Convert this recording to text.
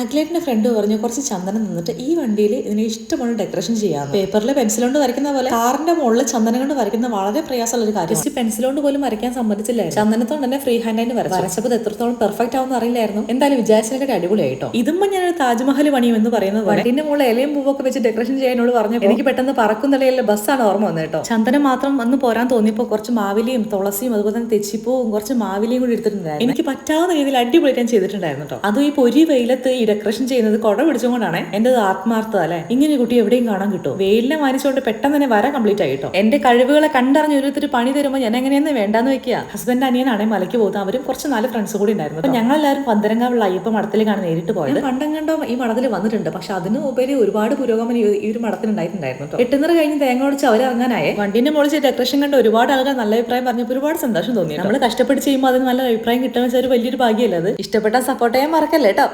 അഖിലേട്ടിന്റെ front പറഞ്ഞു കുറച്ച് ചന്ദനം നിന്നിട്ട് ഈ വണ്ടിയിൽ ഇതിനെ ഇഷ്ടമുള്ള ഡെക്കറേഷൻ ചെയ്യാം പേപ്പറിൽ പെൻസിൽ കൊണ്ട് വരയ്ക്കുന്ന പോലെ കാറിന്റെ മുകളിൽ ചന്ദനം കൊണ്ട് വരയ്ക്കുന്ന വളരെ പ്രയാസമുള്ള ഒരു കാര്യം ജസ്റ്റ് പെൻസിൽ കൊണ്ട് പോലും വരയ്ക്കാൻ സമ്മതിച്ചില്ല ചന്ദനത്തോണ്ട് തന്നെ ഫ്രീ ഹാൻഡ് ആയിട്ട് വരച്ചു. വരച്ചപ്പോൾ എത്രത്തോളം പെർഫെക്റ്റ് ആവുമെന്ന് അറിയില്ലായിരുന്നു. എന്തായാലും വിചാരിച്ചതിനൊക്കെ അടിപൊളിയായിട്ടോ? ഇതുമ്പോൾ ഞാൻ താജ്മഹൽ പണിയും എന്ന് പറയുന്നത് വണ്ടിന്റെ മുകളിൽ ഇലയും പൂവൊക്കെ വെച്ച് ഡെക്കറേഷൻ ചെയ്യാനോട് പറഞ്ഞു എനിക്ക് പെട്ടെന്ന് പറക്കുന്നിടയിലെ ബസ്സാണ് ഓർമ്മ വന്നത് കേട്ടോ. ചന്ദനം മാത്രം വന്ന് പോരാൻ തോന്നിയപ്പോൾ കുറച്ച് മാവിലിയും തുളസിയും അതുപോലെ തന്നെ തെച്ചിപ്പൂവും കുറച്ച് മാവിലിയും കൂടി എടുത്തിട്ടുണ്ടായിരുന്നു. എനിക്ക് പറ്റാവുന്ന രീതിയിൽ അടിപൊളി ഞാൻ ചെയ്തിട്ടുണ്ടായിരുന്നു കേട്ടോ. അതും ഈ പൊരി വെയിലത്ത് ഡെക്കറേഷൻ ചെയ്യുന്നത് കുട പിടിച്ചുകൊണ്ടാണ്. എന്റെ ആത്മാർത്ഥത അല്ലെ? ഇങ്ങനെ കുട്ടി എവിടെയും കാണാൻ കിട്ടും. വെയിലിനെ മാനിച്ചുകൊണ്ട് പെട്ടെന്ന് തന്നെ വര കംപ്ലീറ്റ് ആയിട്ടോ എന്റെ കഴിവുകളെ കണ്ടറിഞ്ഞ് ഓരോരുത്തർ പണി തരുമ്പോൾ ഞാൻ എങ്ങനെയെന്ന് വേണ്ടാന്ന് വെക്കുക ഹസ്ബൻഡ് അനിയനാണ് മലയ്ക്ക് പോകുന്നത്. അവരും കുറച്ച് നാല് ഫ്രണ്ട്സ് കൂടി ഉണ്ടായിരുന്നു. അപ്പൊ ഞങ്ങളെല്ലാവരും പന്തരങ്കാവുള്ള അയ്യപ്പ മഠത്തിലേക്കാണ് നേരിട്ട് പോയത്. പണ്ടം കണ്ടോ ഈ മഠത്തിൽ വന്നിട്ടുണ്ട്. പക്ഷെ അതിന് ഉപരി ഒരുപാട് പുരോഗമനം ഈ- ഒരു മഠത്തിനുണ്ടായിട്ടുണ്ടായിരുന്നു കേട്ടോ എട്ടുന്നറ കഴിഞ്ഞ് തേങ്ങ ഒടിച്ച് അവർ ഇറങ്ങാനായേ. വണ്ടിന്റെ മുകളിൽ ഡെക്കറേഷൻ കണ്ട് ഒരുപാട് ആളുകൾ നല്ല അഭിപ്രായം പറഞ്ഞപ്പോൾ ഒരുപാട് സന്തോഷം തോന്നി നമ്മൾ കഷ്ടപ്പെട്ട് ചെയ്യുമ്പോൾ അതിന് നല്ല അഭിപ്രായം കിട്ടുന്ന വെച്ചാൽ വലിയൊരു ഭാഗ്യമല്ല അത്? ഇഷ്ടപ്പെട്ട സപ്പോർട്ട് ചെയ്യാൻ മറക്കല്ലേ കേട്ടോ